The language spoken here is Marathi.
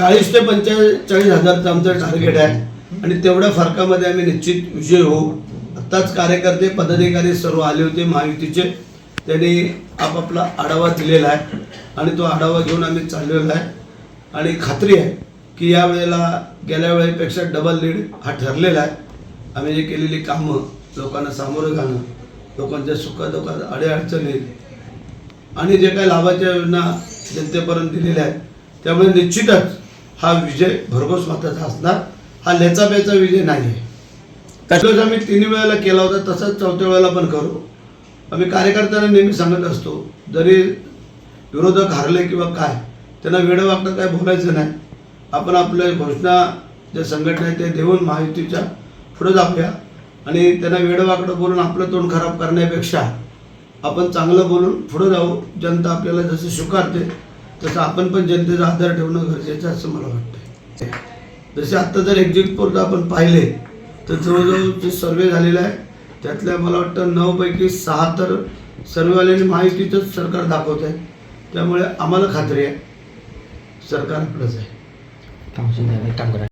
चाळीस ते पंचेचाळीस हजारचं आमचं टार्गेट आहे. आणि तेवढ्या फरकामध्ये आम्ही निश्चित विजय होऊ. आत्ताच कार्यकर्ते पदाधिकारी सर्व आले होते महायुतीचे त्यांनी आपापला आढावा दिलेला आहे. आणि तो आढावा घेऊन आम्ही चाललेलो आहे. आणि खात्री आहे की या वेळेला गेल्या वेळेपेक्षा डबल लीड हा ठरलेला आहे. आम्ही जे केलेली कामं लोकांना सामोरं घालणं लोकांच्या सुखादुखात अडीअडचणीत आणि जे काही लाभाच्या योजना जनतेपर्यंत दिलेल्या आहेत त्यामुळे निश्चितच हा विजय भरघोस मताचा असणार. हा लेचापेचा विजय नाही आहे तसंच आम्ही तिन्ही वेळेला केला होता तसंच चौथ्या वेळेला पण करू. आम्ही कार्यकर्त्यांना नेहमी सांगत असतो जरी विरोधक हारले किंवा काय त्यांना वेळं वागणं काय बोलायचं नाही. आपण आपल्या घोषणा ज्या संघटना आहेत ते देऊन महायुतीच्या पुढे जाऊया. आणि त्यांना वेळं वाकडं बोलून आपलं तोंड खराब करण्यापेक्षा आपण चांगलं बोलून पुढे जाऊ. जनता आपल्याला जसं स्वीकारते तसं आपण पण जनतेचा आधार ठेवणं गरजेचं आहे असं मला वाटतं जसे आत्ता जर एक्झिट पोल आपण पाहिले तर जवळजवळ जे सर्वे झालेला आहे त्यातल्या मला वाटतं नऊपैकी सहा तर सर्वेवाल्यांनी माहितीचंच सरकार दाखवत आहे त्यामुळे आम्हाला खात्री आहे सरकार आपलंच आहे